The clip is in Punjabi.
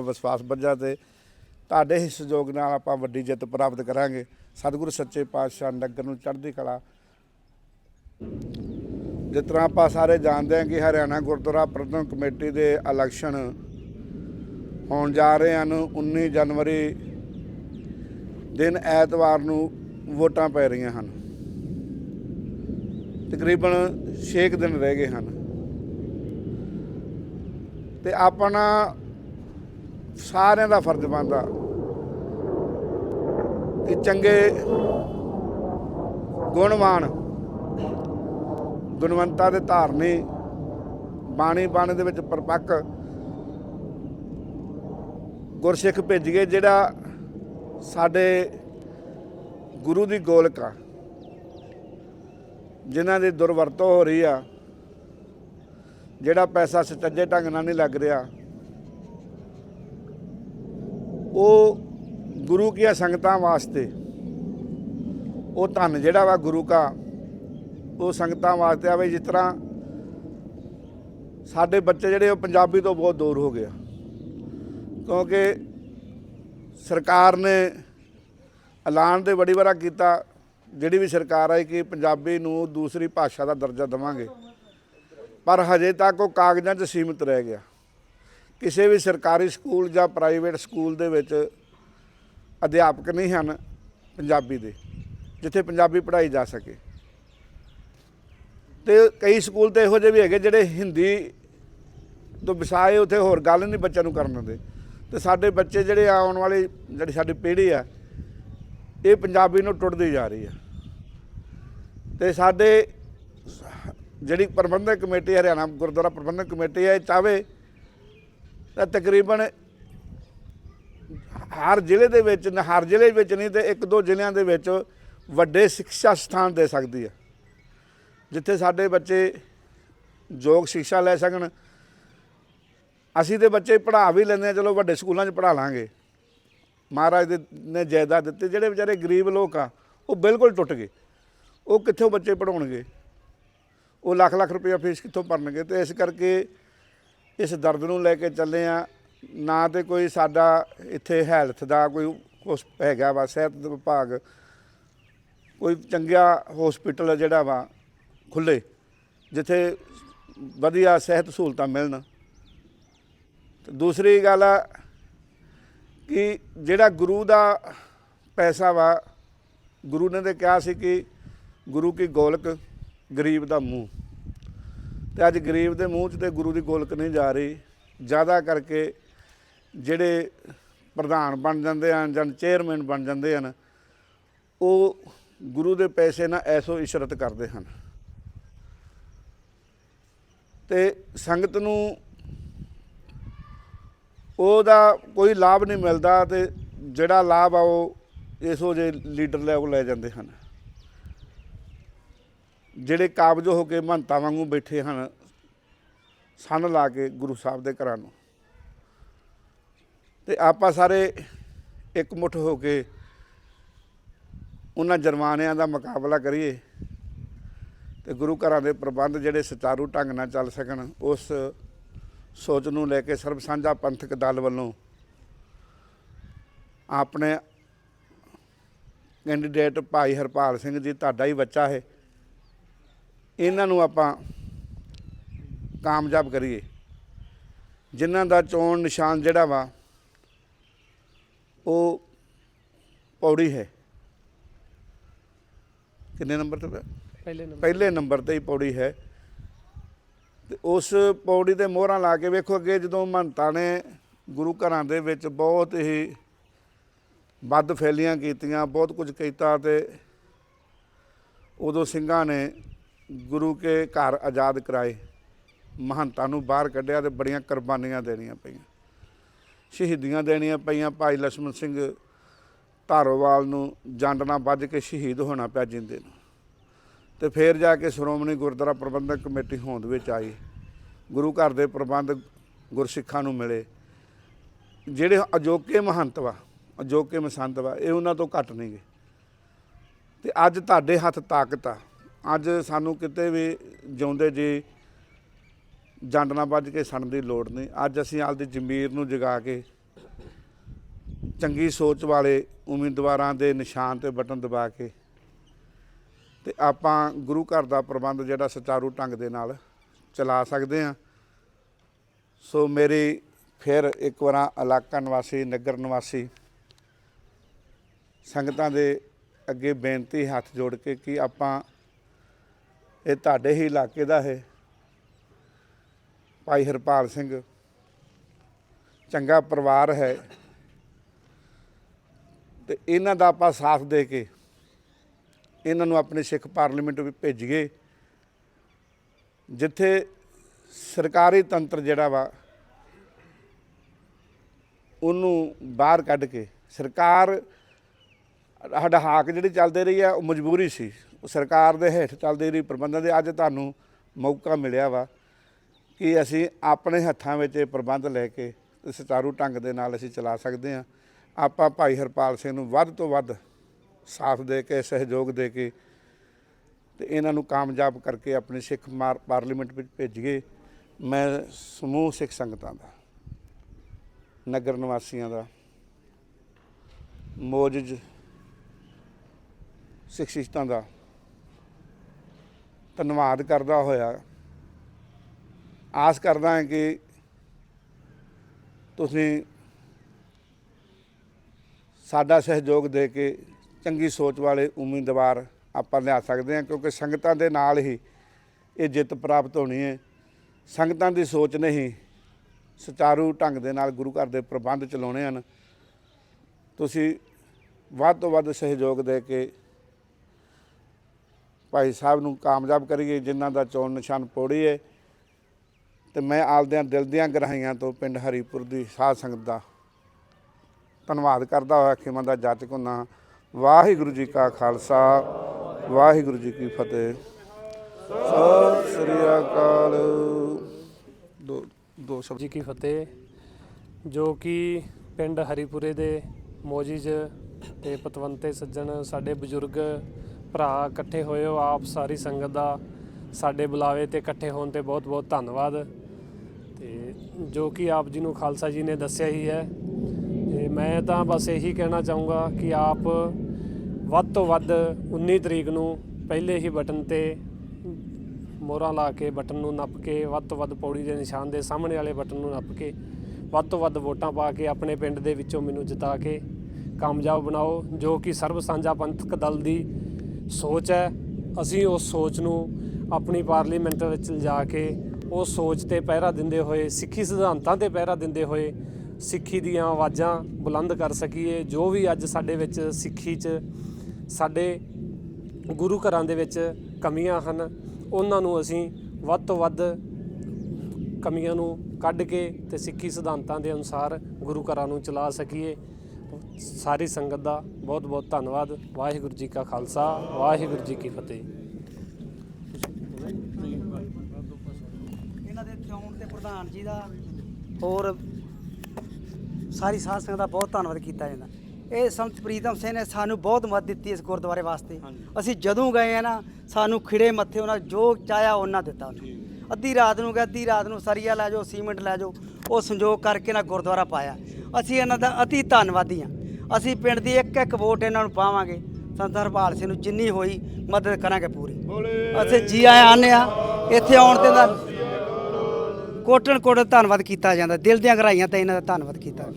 ਵਿਸ਼ਵਾਸ ਬੱਝਾ ਤੇ ਤੁਹਾਡੇ ਹੀ ਸਹਿਯੋਗ ਨਾਲ ਆਪਾਂ ਵੱਡੀ ਜਿੱਤ ਪ੍ਰਾਪਤ ਕਰਾਂਗੇ। ਸਤਿਗੁਰੂ ਸੱਚੇ ਪਾਤਸ਼ਾਹ ਨਗਰ ਨੂੰ ਚੜ੍ਹਦੀ ਕਲਾ। ਜਿਸ ਤਰ੍ਹਾਂ ਆਪਾਂ ਸਾਰੇ ਜਾਣਦੇ ਹਾਂ ਕਿ ਹਰਿਆਣਾ ਗੁਰਦੁਆਰਾ ਪ੍ਰਬੰਧਕ ਕਮੇਟੀ ਦੇ ਇਲੈਕਸ਼ਨ ਹੋਣ ਜਾ ਰਹੇ ਹਨ। 19 ਜਨਵਰੀ ਦਿਨ ਐਤਵਾਰ ਨੂੰ ਵੋਟਾਂ ਪੈ ਰਹੀਆਂ ਹਨ। ਤਕਰੀਬਨ 6 ਦਿਨ ਰਹਿ ਗਏ ਹਨ। ਤੇ ਆਪਣਾ ਸਾਰਿਆਂ ਦਾ ਫਰਜ਼ ਬਣਦਾ। ਕਿ ਚੰਗੇ ਗੁਣਵਾਨ, ਗੁਣਵੰਤਾ ਦੇ ਧਾਰਨੀ ਬਾਣੀ ਬਾਣੀ ਦੇ ਵਿੱਚ ਪਰਪੱਕ ਗੁਰਸਿੱਖ ਭੇਜੀਏ ਜਿਹੜਾ ਸਾਡੇ ਗੁਰੂ ਦੀ ਗੋਲਕ ਆ, ਜਿਨ੍ਹਾਂ ਦੀ ਦੁਰਵਰਤੋਂ ਹੋ ਰਹੀ ਆ, ਜਿਹੜਾ ਪੈਸਾ ਸੁਚੱਜੇ ਢੰਗ ਨਾਲ ਨਹੀਂ ਲੱਗ ਰਿਹਾ। ਉਹ ਗੁਰੂ ਕੀਆਂ ਸੰਗਤਾਂ ਵਾਸਤੇ, ਉਹ ਧੰਨ ਜਿਹੜਾ ਵਾ ਗੁਰੂ ਕਾ, ਉਹ ਸੰਗਤਾਂ ਵਾਸਤੇ ਆਵੇ ਜਿਸ ਤਰ੍ਹਾਂ ਸਾਡੇ ਬੱਚੇ ਜਿਹੜੇ ਉਹ ਪੰਜਾਬੀ ਤੋਂ ਬਹੁਤ ਦੂਰ ਹੋ ਗਿਆ ਕਿਉਂਕਿ ਸਰਕਾਰ ਨੇ ਐਲਾਨ ਤੇ ਬੜੀ ਵਾਰਾ ਕੀਤਾ, ਜਿਹੜੀ ਵੀ ਸਰਕਾਰ ਆਈ ਕਿ ਪੰਜਾਬੀ ਨੂੰ ਦੂਸਰੀ ਭਾਸ਼ਾ ਦਾ ਦਰਜਾ ਦੇਵਾਂਗੇ। ਪਰ ਹਜੇ ਤੱਕ ਉਹ ਕਾਗਜ਼ਾਂ 'ਚ ਸੀਮਿਤ ਰਹਿ ਗਿਆ। ਕਿਸੇ ਵੀ ਸਰਕਾਰੀ ਸਕੂਲ ਜਾਂ ਪ੍ਰਾਈਵੇਟ ਸਕੂਲ ਦੇ ਵਿੱਚ ਅਧਿਆਪਕ ਨਹੀਂ ਹਨ ਪੰਜਾਬੀ ਦੇ, ਜਿੱਥੇ ਪੰਜਾਬੀ ਪੜ੍ਹਾਈ ਜਾ ਸਕੇ। ਤੇ ਕਈ ਸਕੂਲ ਤੇ ਇਹੋ ਜਿਹੇ ਵੀ ਹੈਗੇ ਜਿਹੜੇ ਹਿੰਦੀ ਤੋਂ ਵਿਸਾਏ ਉੱਥੇ ਹੋਰ ਗੱਲ ਨਹੀਂ ਬੱਚਿਆਂ ਨੂੰ ਕਰਨ ਦਿੰਦੇ। ਤੇ ਸਾਡੇ ਬੱਚੇ ਜਿਹੜੇ ਆਉਣ ਵਾਲੀ ਜਿਹੜੀ ਸਾਡੀ ਪੀੜ੍ਹੀ ਆ, ਇਹ ਪੰਜਾਬੀ ਨੂੰ ਟੁੱਟਦੀ ਜਾ ਰਹੀ ਆ। ਤੇ ਸਾਡੇ ਜਿਹੜੀ ਪ੍ਰਬੰਧਕ ਕਮੇਟੀ ਹਰਿਆਣਾ ਗੁਰਦੁਆਰਾ ਪ੍ਰਬੰਧਕ ਕਮੇਟੀ ਹੈ ਇਹ ਚਾਵੇ ਤਾਂ ਤਕਰੀਬਨ ਹਰ ਜ਼ਿਲ੍ਹੇ ਦੇ ਵਿੱਚ ਹਰ ਜ਼ਿਲ੍ਹੇ ਵਿੱਚ ਨਹੀਂ ਤੇ ਇੱਕ ਦੋ ਜ਼ਿਲ੍ਹਿਆਂ ਦੇ ਵਿੱਚ ਵੱਡੇ ਸਿੱਖਿਆ ਸਥਾਨ ਦੇ ਸਕਦੀ ਹੈ। ਜਿੱਥੇ ਸਾਡੇ ਬੱਚੇ ਯੋਗ ਸਿੱਖਿਆ ਲੈ ਸਕਣ। ਅਸੀਂ ਤੇ ਬੱਚੇ ਪੜ੍ਹਾ ਵੀ ਲੈਂਦੇ ਆ ਚਲੋ ਵੱਡੇ ਸਕੂਲਾਂ 'ਚ ਪੜ੍ਹਾ ਲਾਂਗੇ। ਮਹਾਰਾਜ ਦੇ ਨੇ ਜਾਇਦਾਦ ਦਿੱਤੇ, ਜਿਹੜੇ ਵਿਚਾਰੇ ਗਰੀਬ ਲੋਕ ਆ, ਉਹ ਬਿਲਕੁਲ ਟੁੱਟ ਗਏ। ਉਹ ਕਿੱਥੋਂ ਬੱਚੇ ਪੜਾਉਣਗੇ ਉਹ ਲੱਖ ਲੱਖ ਰੁਪਏ ਫੀਸ ਕਿੱਥੋਂ ਭਰਨਗੇ? ਤੇ ਇਸ ਕਰਕੇ ਇਸ ਦਰਦ ਨੂੰ ਲੈ ਕੇ ਚੱਲੇ ਆ। ਨਾ ਤੇ ਕੋਈ ਸਾਡਾ ਇੱਥੇ ਹੈਲਥ ਦਾ ਕੋਈ ਉਸ ਹੈਗਾ ਵਾ, ਸਿਹਤ ਵਿਭਾਗ। ਕੋਈ ਚੰਗਾ ਹਸਪੀਟਲ ਜਿਹੜਾ ਵਾ ਖੁੱਲੇ ਜਿੱਥੇ ਵਧੀਆ ਸਿਹਤ ਸਹੂਲਤਾਂ ਮਿਲਣ। ਤੇ ਦੂਸਰੀ ਗੱਲ ਆ ਕਿ ਜਿਹੜਾ ਗੁਰੂ ਦਾ ਪੈਸਾ ਵਾ, ਗੁਰੂ ਨੇ ਤੇ ਕਿਹਾ ਸੀ ਕਿ ਗੁਰੂ ਕੀ ਗੋਲਕ ਗਰੀਬ ਦਾ ਮੂੰਹ। ਤੇ ਅੱਜ ਗਰੀਬ ਦੇ ਮੂੰਹ 'ਚ ਤੇ ਗੁਰੂ ਦੀ ਗੋਲਕ ਨਹੀਂ ਜਾ ਰਹੀ। ਜ਼ਿਆਦਾ ਕਰਕੇ ਜਿਹੜੇ ਪ੍ਰਧਾਨ ਬਣ ਜਾਂਦੇ ਹਨ ਜਾਂ ਚੇਅਰਮੈਨ ਬਣ ਜਾਂਦੇ ਹਨ, ਉਹ ਗੁਰੂ ਦੇ ਪੈਸੇ ਨਾਲ ਐਸੋ ਇਸ਼ਰਤ ਕਰਦੇ ਹਨ। ਤੇ ਸੰਗਤ ਨੂੰ ਉਹਦਾ ਕੋਈ ਲਾਭ ਨਹੀਂ ਮਿਲਦਾ ਤੇ ਜਿਹੜਾ ਲਾਭ ਆ ਉਹ ਇਸੋ ਜੇ ਲੀਡਰ ਲੈ ਉਹ ਲੈ ਜਾਂਦੇ ਹਨ। ਜਿਹੜੇ ਕਾਬਜ ਹੋ ਕੇ ਮਹੰਤਾਂ ਵਾਂਗੂ ਬੈਠੇ ਹਨ, ਸੰਨ ਲਾ ਕੇ ਗੁਰੂ ਸਾਹਿਬ ਦੇ ਘਰਾਂ ਨੂੰ। ਤੇ ਆਪਾਂ ਸਾਰੇ ਇੱਕ ਮੁੱਠ ਹੋ ਕੇ ਉਹਨਾਂ ਜਰਮਾਨਿਆਂ ਦਾ ਮੁਕਾਬਲਾ ਕਰੀਏ ਤੇ ਗੁਰੂ ਘਰਾਂ ਦੇ ਪ੍ਰਬੰਧ ਜਿਹੜੇ ਸੁਚਾਰੂ ਢੰਗ ਨਾਲ ਚੱਲ ਸਕਣ, ਉਸ ਸੋਚ ਨੂੰ ਲੈ ਕੇ ਸਰਬ ਸਾਂਝਾ ਪੰਥਕ ਦਲ ਵੱਲੋਂ ਆਪਣੇ ਕੈਂਡੀਡੇਟ ਭਾਈ ਹਰਪਾਲ ਸਿੰਘ ਜੀ, ਤੁਹਾਡਾ ਹੀ ਬੱਚਾ ਹੈ। ਇਹਨਾਂ ਨੂੰ ਆਪਾਂ ਕਾਮਯਾਬ ਕਰੀਏ। ਜਿਨ੍ਹਾਂ ਦਾ ਚੋਣ ਨਿਸ਼ਾਨ ਜਿਹੜਾ ਵਾ ਉਹ ਪੌੜੀ ਹੈ। ਕਿੰਨੇ ਨੰਬਰ ਤੇ? ਪਹਿਲੇ ਨੰਬਰ। ਪਹਿਲੇ ਨੰਬਰ ਤੇ ਹੀ ਪੌੜੀ ਹੈ। ਤੇ ਉਸ ਪੌੜੀ ਤੇ ਮੋਹਰਾਂ ਲਾ ਕੇ ਵੇਖੋ ਅੱਗੇ ਜਦੋਂ ਮਹੰਤਾਂ ਨੇ ਗੁਰੂ ਘਰਾਂ ਦੇ ਵਿੱਚ ਬਹੁਤ ਹੀ ਵੱਧ ਫੈਲੀਆਂ ਕੀਤੀਆਂ ਬਹੁਤ ਕੁਝ ਕੀਤਾ ਤੇ ਉਦੋਂ ਸਿੰਘਾਂ ਨੇ ਗੁਰੂ ਕੇ ਘਰ ਆਜ਼ਾਦ ਕਰਾਏ। ਮਹੰਤਾਂ ਨੂੰ ਬਾਹਰ ਕੱਢਿਆ ਤੇ ਬੜੀਆਂ ਕੁਰਬਾਨੀਆਂ ਦੇਣੀਆਂ ਪਈਆਂ। ਸ਼ਹੀਦੀਆਂ ਦੇਣੀਆਂ ਪਈਆਂ। ਭਾਈ ਲਛਮਣ ਸਿੰਘ ਧਾਰੋਵਾਲ ਨੂੰ ਜੰਡ ਵੱਜ ਕੇ ਸ਼ਹੀਦ ਹੋਣਾ ਪਿਆ ਜਿੰਦੇ ਨੂੰ। ਤੇ ਫਿਰ ਜਾ ਕੇ ਸ਼੍ਰੋਮਣੀ ਗੁਰਦੁਆਰਾ ਪ੍ਰਬੰਧਕ ਕਮੇਟੀ ਹੋਂਦ ਵਿੱਚ ਆਈ। ਗੁਰੂ ਘਰ ਦੇ ਪ੍ਰਬੰਧ ਗੁਰਸਿੱਖਾਂ ਨੂੰ ਮਿਲੇ। ਜਿਹੜੇ ਅਜੋਕੇ ਮਹੰਤ ਵਾ, ਅਜੋਕੇ ਮਸੰਤ ਵਾ, ਇਹ ਉਹਨਾਂ ਤੋਂ ਘੱਟ ਨਹੀਂਗੇ। ਤੇ ਅੱਜ ਤੁਹਾਡੇ ਹੱਥ ਤਾਕਤ ਆ। ਅੱਜ ਸਾਨੂੰ ਕਿਤੇ ਵੀ ਜਿਉਂਦੇ ਜੀ, ਜੰਡ ਨਾਲ ਵੱਜ ਕੇ ਸੜਨ ਦੀ ਲੋੜ ਨਹੀਂ। ਅੱਜ ਅਸੀਂ ਆਪਦੀ ਜ਼ਮੀਰ ਨੂੰ ਜਗਾ ਕੇ ਚੰਗੀ ਸੋਚ ਵਾਲੇ ਉਮੀਦਵਾਰਾਂ ਦੇ ਨਿਸ਼ਾਨ ਤੇ ਬਟਨ ਦਬਾ ਕੇ ਤੇ ਆਪਾਂ ਗੁਰੂ ਘਰ ਦਾ ਪ੍ਰਬੰਧ ਜਿਹੜਾ ਸੁਚਾਰੂ ਢੰਗ ਦੇ ਨਾਲ ਚਲਾ ਸਕਦੇ ਹਾਂ। ਸੋ ਮੇਰੀ ਫਿਰ ਇੱਕ ਵਾਰ ਇਲਾਕਾ ਨਿਵਾਸੀ, ਨਗਰ ਨਿਵਾਸੀ ਸੰਗਤਾਂ ਦੇ ਅੱਗੇ ਬੇਨਤੀ ਹੱਥ ਜੋੜ ਕੇ ਕਿ ਆਪਾਂ ਇਹ ਤੁਹਾਡੇ ਹੀ ਇਲਾਕੇ ਦਾ ਹੈ ਭਾਈ ਹਰਪਾਲ ਸਿੰਘ। ਚੰਗਾ ਪਰਿਵਾਰ ਹੈ। ਤੇ ਇਹਨਾਂ ਦਾ ਆਪਾਂ ਸਾਥ ਦੇ ਕੇ ਇਹਨਾਂ ਨੂੰ ਆਪਣੇ ਸਿੱਖ ਪਾਰਲੀਮੈਂਟ ਵਿੱਚ ਭੇਜੀਏ। ਜਿੱਥੇ ਸਰਕਾਰੀ ਤੰਤਰ ਜਿਹੜਾ ਵਾ, ਉਹਨੂੰ ਬਾਹਰ ਕੱਢ ਕੇ ਸਰਕਾਰ, ਸਾਡਾ ਹਾਕ ਜਿਹੜੀ ਚੱਲਦੇ ਰਹੀ ਆ, ਉਹ ਮਜਬੂਰੀ ਸੀ। ਸਰਕਾਰ ਦੇ ਹੇਠ ਚੱਲਦੀ ਰਹੀ ਪ੍ਰਬੰਧਾਂ ਦੇ ਅੱਜ ਤੁਹਾਨੂੰ ਮੌਕਾ ਮਿਲਿਆ ਵਾ ਕਿ ਅਸੀਂ ਆਪਣੇ ਹੱਥਾਂ ਵਿੱਚ ਇਹ ਪ੍ਰਬੰਧ ਲੈ ਕੇ ਤੇ ਸੁਚਾਰੂ ਢੰਗ ਦੇ ਨਾਲ ਅਸੀਂ ਚਲਾ ਸਕਦੇ ਹਾਂ। ਆਪਾਂ ਭਾਈ ਹਰਪਾਲ ਸਿੰਘ ਨੂੰ ਵੱਧ ਤੋਂ ਵੱਧ ਸਾਥ ਦੇ ਕੇ, ਸਹਿਯੋਗ ਦੇ ਕੇ ਤੇ ਇਹਨਾਂ ਨੂੰ ਕਾਮਯਾਬ ਕਰਕੇ ਆਪਣੇ ਸਿੱਖ ਮਾਰ- ਪਾਰਲੀਮੈਂਟ ਵਿੱਚ ਭੇਜੀਏ। ਮੈਂ ਸਮੂਹ ਸਿੱਖ ਸੰਗਤਾਂ ਦਾ, ਨਗਰ ਨਿਵਾਸੀਆਂ ਦਾ, ਮੌਜੂਦ ਸਿੱਖ ਸਿੱਖਾਂ ਦਾ ਧੰਨਵਾਦ ਕਰਦਾ ਹੋਇਆ। ਆਸ ਕਰਦਾ ਹਾਂ ਕਿ ਤੁਸੀਂ ਸਾਡਾ ਸਹਿਯੋਗ ਦੇ ਕੇ ਚੰਗੀ ਸੋਚ ਵਾਲੇ ਉਮੀਦਵਾਰ ਆਪਾਂ ਲਿਆ ਸਕਦੇ ਹਾਂ, ਕਿਉਂਕਿ ਸੰਗਤਾਂ ਦੇ ਨਾਲ ਹੀ ਇਹ ਜਿੱਤ ਪ੍ਰਾਪਤ ਹੋਣੀ ਹੈ। ਸੰਗਤਾਂ ਦੀ ਸੋਚ ਨਹੀਂ ਸੁਚਾਰੂ ਢੰਗ ਦੇ ਨਾਲ ਗੁਰੂ ਘਰ ਦੇ ਪ੍ਰਬੰਧ ਚਲਾਉਣੇ ਹਨ। ਤੁਸੀਂ ਵੱਧ ਤੋਂ ਵੱਧ ਸਹਿਯੋਗ ਦੇ ਕੇ ਭਾਈ ਸਾਹਿਬ ਨੂੰ ਕਾਮਯਾਬ ਕਰੀਏ, ਜਿਨ੍ਹਾਂ ਦਾ ਚੋਣ ਨਿਸ਼ਾਨ ਪੋੜੀ ਹੈ ਤੇ ਮੈਂ ਆਲਦਿਆਂ ਦਿਲ ਦੀਆਂ ਗਰਾਹੀਆਂ ਤੋਂ ਪਿੰਡ ਹਰੀਪੁਰ ਦੀ ਸਾਧ ਸੰਗਤ ਦਾ ਧੰਨਵਾਦ ਕਰਦਾ ਹੋਇਆ, ਖਿਮਾ ਦਾ ਜਾਚਕ ਹੁੰਨਾ। ਵਾਹਿਗੁਰੂ ਜੀ ਕਾ ਖਾਲਸਾ, ਵਾਹਿਗੁਰੂ ਜੀ ਕੀ ਫਤਿਹ। ਸਤਿ ਸ੍ਰੀ ਅਕਾਲ। ਦੋ ਦੋ ਸ਼ਬਦ। ਜੀ ਕੀ ਫਤਿਹ। ਜੋ ਕਿ ਪਿੰਡ ਹਰੀਪੁਰੇ ਦੇ ਮੋਜੀਜ ਤੇ ਪਤਵੰਤੇ ਸੱਜਣ, ਸਾਡੇ ਬਜ਼ੁਰਗ ਭਰਾ ਇਕੱਠੇ ਹੋਏ ਹੋ, ਆਪ ਸਾਰੀ ਸੰਗਤ ਦਾ ਸਾਡੇ ਬੁਲਾਵੇ ਤੇ ਇਕੱਠੇ ਹੋਣ ਤੇ ਬਹੁਤ ਬਹੁਤ ਧੰਨਵਾਦ। ਤੇ ਜੋ ਕਿ ਆਪ ਜੀ ਨੂੰ ਖਾਲਸਾ ਜੀ ਨੇ ਦੱਸਿਆ ਹੀ ਹੈ। ਤੇ ਮੈਂ ਤਾਂ ਬਸ ਇਹੀ ਕਹਿਣਾ ਚਾਹੂੰਗਾ ਕਿ ਆਪ ਵੱਧ ਤੋਂ ਵੱਧ 19 ਤਰੀਕ ਨੂੰ ਪਹਿਲੇ ਹੀ ਬਟਨ ਤੇ ਮੋਹਰਾਂ ਲਾ ਕੇ ਬਟਨ ਨੂੰ ਨੱਪ ਕੇ, ਵੱਧ ਤੋਂ ਵੱਧ ਪੌੜੀ ਦੇ ਨਿਸ਼ਾਨ ਦੇ ਸਾਹਮਣੇ ਵਾਲੇ ਬਟਨ ਨੂੰ ਨੱਪ ਕੇ, ਵੱਧ ਤੋਂ ਵੱਧ ਵੋਟਾਂ ਪਾ ਕੇ ਆਪਣੇ ਪਿੰਡ ਦੇ ਵਿੱਚੋਂ ਮੈਨੂੰ ਜਿਤਾ ਕੇ ਕਾਮਯਾਬ ਬਣਾਓ, ਜੋ ਕਿ ਸਰਬ ਸਾਂਝਾ ਪੰਥਕ ਦਲ ਦੀ ਸੋਚ ਹੈ। ਅਸੀਂ ਉਸ ਸੋਚ ਨੂੰ ਆਪਣੀ ਪਾਰਲੀਮੈਂਟ ਵਿੱਚ ਲਿਜਾ ਕੇ ਉਸ ਸੋਚ ਤੇ ਪਹਿਰਾ ਦਿੰਦੇ ਹੋਏ, ਸਿੱਖੀ ਸਿਧਾਂਤਾਂ ਤੇ ਪਹਿਰਾ ਦਿੰਦੇ ਹੋਏ ਸਿੱਖੀ ਦੀਆਂ ਆਵਾਜ਼ਾਂ ਬੁਲੰਦ ਕਰ ਸਕੀਏ। ਜੋ ਵੀ ਅੱਜ ਸਾਡੇ ਵਿੱਚ ਸਿੱਖੀ 'ਚ ਸਾਡੇ ਗੁਰੂ ਘਰਾਂ ਦੇ ਵਿੱਚ ਕਮੀਆਂ ਹਨ, ਉਹਨਾਂ ਨੂੰ ਅਸੀਂ ਵੱਧ ਤੋਂ ਵੱਧ ਕਮੀਆਂ ਨੂੰ ਕੱਢ ਕੇ ਤੇ ਸਿੱਖੀ ਸਿਧਾਂਤਾਂ ਦੇ ਅਨੁਸਾਰ ਗੁਰੂ ਘਰਾਂ ਨੂੰ ਚਲਾ ਸਕੀਏ। ਸਾਰੀ ਸੰਗਤ ਦਾ ਬਹੁਤ ਬਹੁਤ ਧੰਨਵਾਦ। ਵਾਹਿਗੁਰੂ ਜੀ ਕਾ ਖਾਲਸਾ ਵਾਹਿਗੁਰੂ ਜੀ ਕੀ ਫਤਿਹ। ਇਹਨਾਂ ਦੇ ਚੋਣ ਤੇ ਪ੍ਰਧਾਨ ਜੀ ਦਾ ਹੋਰ ਸਾਰੀ ਸਾਧ ਸੰਗਤ ਦਾ ਬਹੁਤ ਧੰਨਵਾਦ ਕੀਤਾ ਜਾਂਦਾ। ਇਹ ਸੰਤ ਪ੍ਰੀਤਮ ਸਿੰਘ ਨੇ ਸਾਨੂੰ ਬਹੁਤ ਮਦਦ ਦਿੱਤੀ ਇਸ ਗੁਰਦੁਆਰੇ ਵਾਸਤੇ। ਅਸੀਂ ਜਦੋਂ ਗਏ ਆ ਨਾ ਸਾਨੂੰ ਖਿੜੇ ਮੱਥੇ ਉਹਨਾਂ ਜੋ ਚਾਹਿਆ ਉਹਨਾਂ ਦਿੱਤਾ ਉਹਨੇ। ਅੱਧੀ ਰਾਤ ਨੂੰ ਗਏ ਅੱਧੀ ਰਾਤ ਨੂੰ ਸਰੀਆ ਲੈ ਜਾਓ ਸੀਮੈਂਟ ਲੈ ਜਾਓ ਉਹ ਸੰਜੋਗ ਕਰਕੇ ਨਾ ਗੁਰਦੁਆਰਾ ਪਾਇਆ। ਅਸੀਂ ਇਹਨਾਂ ਦਾ ਅਤੀ ਧੰਨਵਾਦੀ ਹਾਂ। ਅਸੀਂ ਪਿੰਡ ਦੀ ਇੱਕ ਇੱਕ ਵੋਟ ਇਹਨਾਂ ਨੂੰ ਪਾਵਾਂਗੇ। ਸੰਤ ਹਰਪਾਲ ਸਿੰਘ ਨੂੰ ਜਿੰਨੀ ਹੋਈ ਮਦਦ ਕਰਾਂਗੇ ਪੂਰੀ। ਅਸੀਂ ਜੀ ਆਇਆਂ ਆਨੇ ਆ ਇੱਥੇ ਆਉਣ ਤੇ ਦਾ ਕੋਟਨ ਕੋਟ ਧੰਨਵਾਦ ਕੀਤਾ ਜਾਂਦਾ। ਦਿਲ ਦੀਆਂ ਗਹਿਰਾਈਆਂ ਤੇ ਇਹਨਾਂ ਦਾ ਧੰਨਵਾਦ ਕੀਤਾ